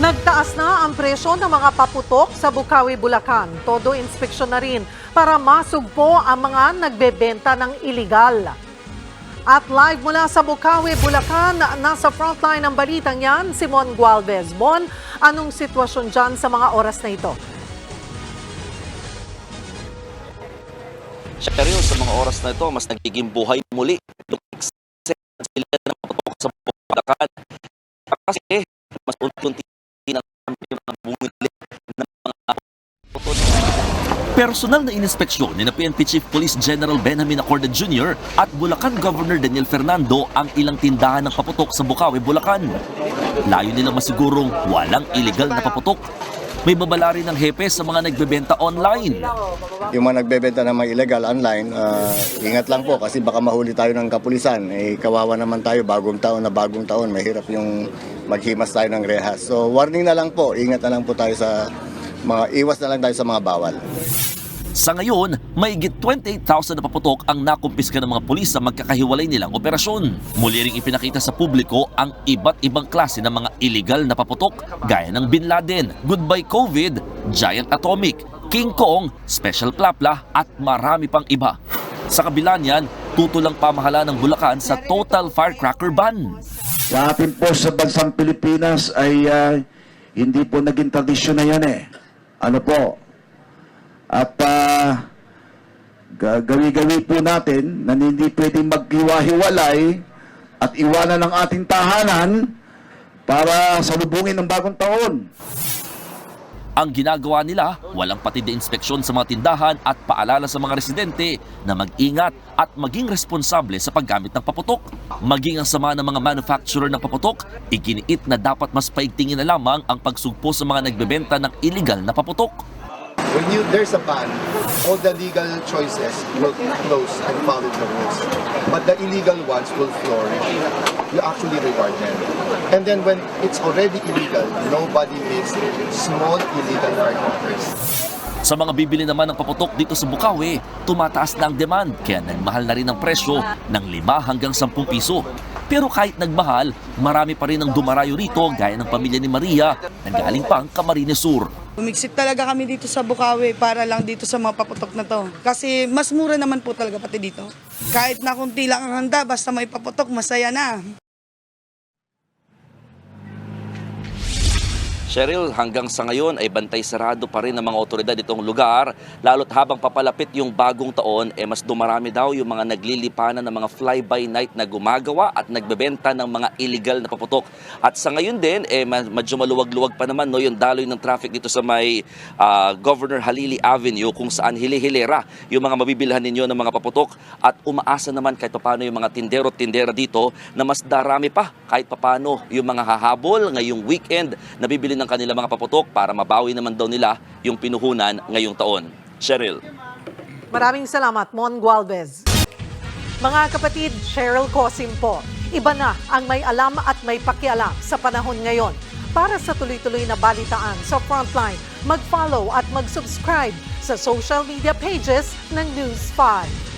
Nagtaas na ang presyo ng mga paputok sa Bukawi, Bulacan. Todo inspeksyon na rin para masugpo ang mga nagbebenta ng iligal. At live mula sa Bukawi, Bulacan, nasa frontline ng balitang yan, Simon Gualvez. Bon, anong sitwasyon dyan sa mga oras na ito? Cheryl, sa mga oras na ito, mas nagiging buhay muli. Lumiksik sila ng patok sa Bulacan. Kasi mas unti-unti Personal na inspeksyon ni na PNP Chief Police General Benjamin Acorda Jr. at Bulacan Governor Daniel Fernando ang ilang tindahan ng paputok sa Bukawi, Bulacan. Layo nilang masigurong walang illegal na paputok. May babala rin ng hepe sa mga nagbebenta online. Yung mga nagbebenta ng mga illegal online, ah, ingat lang po kasi baka mahuli tayo ng kapulisan. Eh, kawawa naman tayo, bagong taon na bagong taon, mahirap yung maghimas tayo ng rehas. So warning na lang po, ingat na lang po tayo sa mga, iwas na lang tayo sa mga bawal. Sa ngayon, maigit 28,000 na paputok ang nakumpiska ng mga pulis sa magkakahiwalay nilang operasyon. Muli ring ipinakita sa publiko ang iba't ibang klase ng mga illegal na paputok gaya ng Bin Laden, Goodbye COVID, Giant Atomic, King Kong, Special Plapla at marami pang iba. Sa kabila niyan, tutulang pamahala ng Bulacan sa total firecracker ban. Sa atin po sa bansang Pilipinas ay ah, hindi po naging tradisyon na yan eh. Ano po? At ga- gawi-gawi po natin na hindi pwedeng maghiwa-hiwalay at iwanan ng ating tahanan para salubungin ng bagong taon. Ang ginagawa nila, walang patid na inspeksyon sa mga tindahan at paalala sa mga residente na mag-ingat at maging responsable sa paggamit ng paputok. Maging ang sama ng mga manufacturer ng paputok, iginiit na dapat mas paigtingin na lamang ang pagsugpo sa mga nagbebenta ng illegal na paputok. When you there's a ban, all the legal choices will close and follow the rules. But the illegal ones will flourish. You actually reward them. And then when it's already illegal, nobody makes small illegal firecrackers. Sa mga bibili naman ng paputok dito sa Bukawi, tumataas na ang demand kaya nagmahal na rin ang presyo ng 5 hanggang 10 piso. Pero kahit nagmahal, marami pa rin ang dumarayo rito gaya ng pamilya ni Maria na galing pang Camarines Sur. Umiksik talaga kami dito sa Bukawi para lang dito sa mga paputok na to. Kasi mas mura naman po talaga pati dito. Kahit na kunti lang ang handa, basta may paputok, masaya na. Cheryl, hanggang sa ngayon ay bantay sarado pa rin ng mga otoridad itong lugar. Lalo't habang papalapit yung bagong taon, eh mas dumarami daw yung mga naglilipanan ng mga fly-by-night na gumagawa at nagbebenta ng mga illegal na paputok. At sa ngayon din, eh medyo maluwag-luwag pa naman no, yung daloy ng traffic dito sa may ah, Governor Halili Avenue kung saan hili-hilera yung mga mabibilhan ninyo ng mga paputok at umaasa naman kahit paano yung mga tindero at tindera dito na mas darami pa kahit paano yung mga hahabol ngayong weekend na bibili ng kanilang mga paputok para mabawi naman daw nila yung pinuhunan ngayong taon. Cheryl. Maraming salamat, Mon Gualvez. Mga kapatid, Cheryl Cosim po. Iba na ang may alam at may pakialam sa panahon ngayon. Para sa tuloy-tuloy na balitaan sa Frontline, mag-follow at mag-subscribe sa social media pages ng News 5.